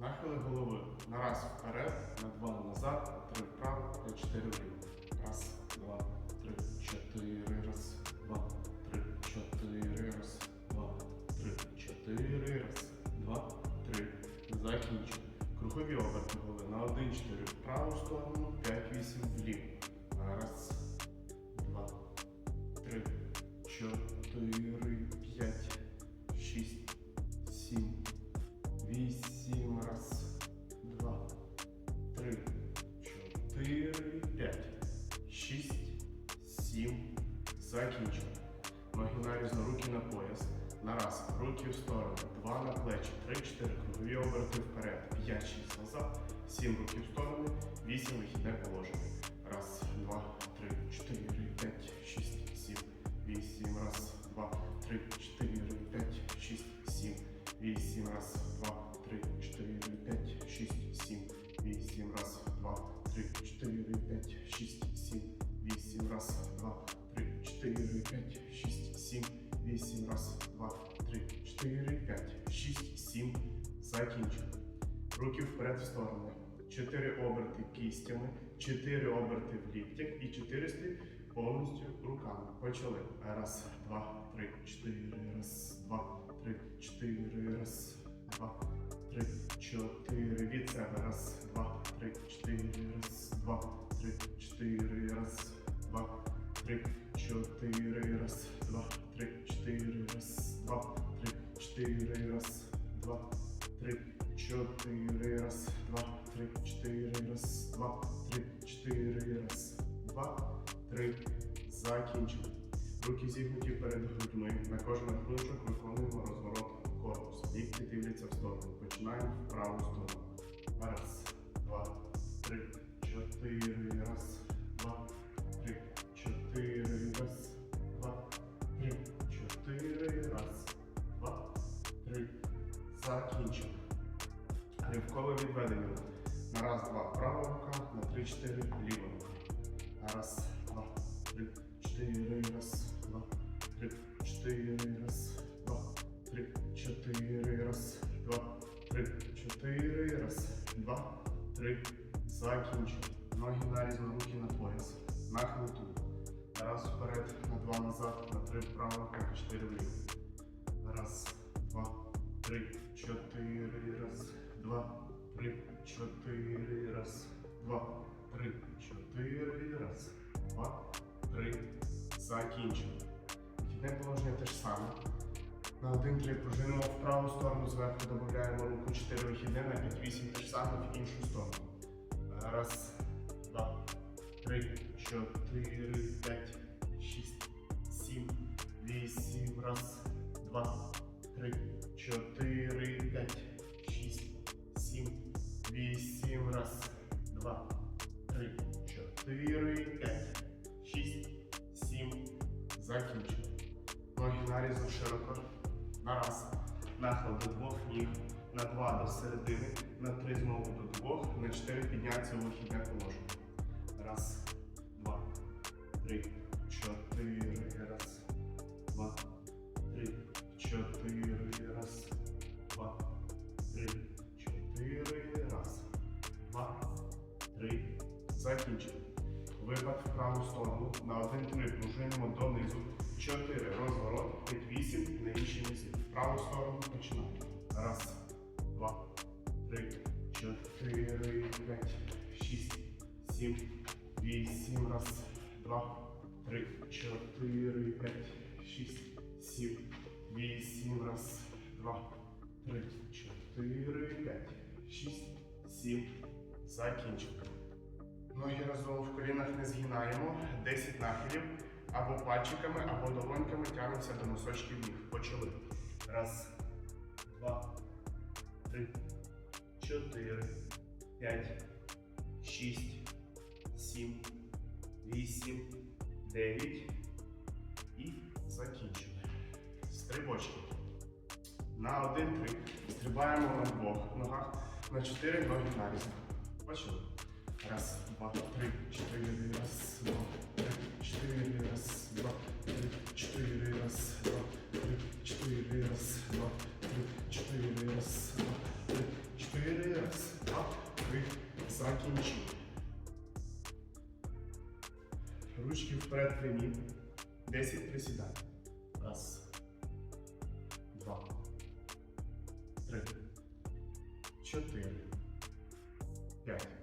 Нахили голови. На раз вперед, на два назад, три вправо, на чотири вліво. Раз, два, три, чотири. Раз, два, три, чотири. Раз, два, три, чотири. Раз, два, три. Закінчили. Кругові оберти голови. На один, чотири в праву сторону, п'ять, вісім вліво. Раз, два, три, чотири, Закінчили. Ноги руки на пояс. На раз, руки в сторону, два на плечі, три, чотири, кругові оберти вперед, п'ять, шість назад, сім руки в сторону, вісім вихідне положення. Раз, два, три, чотири, п'ять, шість, сім, вісім, раз, два, три, чотири, п'ять, шість, сім, вісім, раз, два, три, чотири, п'ять, шість, сім, вісім, раз, два, три, чотири, п'ять, шість, сім, вісім, раз, два, три, чотири, п'ять, шість, сім, вісім, раз, два, три, чотири, п'ять, шість, сім. Закінчили. Руки вперед в сторони. Чотири оберти кістями, чотири оберти в ліктях і чотири слід повністю руками. Почали. Раз, два, три, чотири, раз, два, три, чотири, раз, два, три, чотири. Від себе. Раз, два, три, чотири, раз, два, три, чотири, раз, два, три, чотири, раз, два, три, чотири, раз, два, три, чотири, раз, два, три, чотири, раз, два, три, чотири, раз, два, три, чотири, раз, два, три. Закінчили. Руки зігнуті перед грудьми. На кожен рахунок виконуємо розворот корпусу. Лікті дивляться в сторону. Починаємо в праву сторону. Раз, два, три, чотири, три. Закінчили. Ривкове відведення. На раз, два, права рука, на три, чотири, ліва рука. Раз, два, три, чотири, раз, два, три, чотири, раз, два, три, чотири, раз, два, три, чотири, раз, два, три. Закінчили. Ноги нарізно, руки на пояс. Нахил тут. Раз вперед, на два назад, на три вправо, на чотири вліво. Раз, три, чотири, раз, два, три, чотири, раз, два, три, чотири, раз, два, три. Закінчили. Вхідне положення те ж саме. На один три пружинимо в праву сторону, зверху додаємо руку 4 вихідне, на 5 8 те ж саме в іншу сторону. Раз, два, три, чотири, п'ять, шість, сім, вісім, раз, два, три, чотири, п'ять, шість, сім, вісім, раз, два, три, чотири, п'ять, шість, сім. Закінчили. Ноги нарізу широко. На раз. Нахил до двох ніг. На два до середини. На три знову до двох. На чотири підняться у вихідне положення. Раз, два, три, Три, Закінчили. Випад в праву сторону. На 1-3 пружинимо донизу. 4. Розворот. 5-8. На інші місці. В праву сторону починаємо. Раз, два, три, чотири, п'ять, шість, сім, вісім. Раз, два, три, чотири, п'ять, шість, сім, вісім. Раз, два, три, чотири, п'ять, шість, сім. Закінчили. Ноги разом в колінах не згинаємо. 10 нахилів. Або пальчиками, або долоньками тягнемося до носочків ніг. Почали. Раз, два, три, чотири, п'ять, шість, сім, вісім, дев'ять. І закінчили. Стрибочки. На один три. Стрибаємо на двох ногах. На чотири ноги нарізно. Почали. Раз, два, три, чотири, раз, два, три, чотири, раз, два, три, чотири, раз, два, три, чотири, раз, два, три, чотири, раз, два, три, чотири. Раз, два, три. Закінчили. Ручки вперед прямі. Десять присідань. Раз. Два. Три. Чотири. П'ять.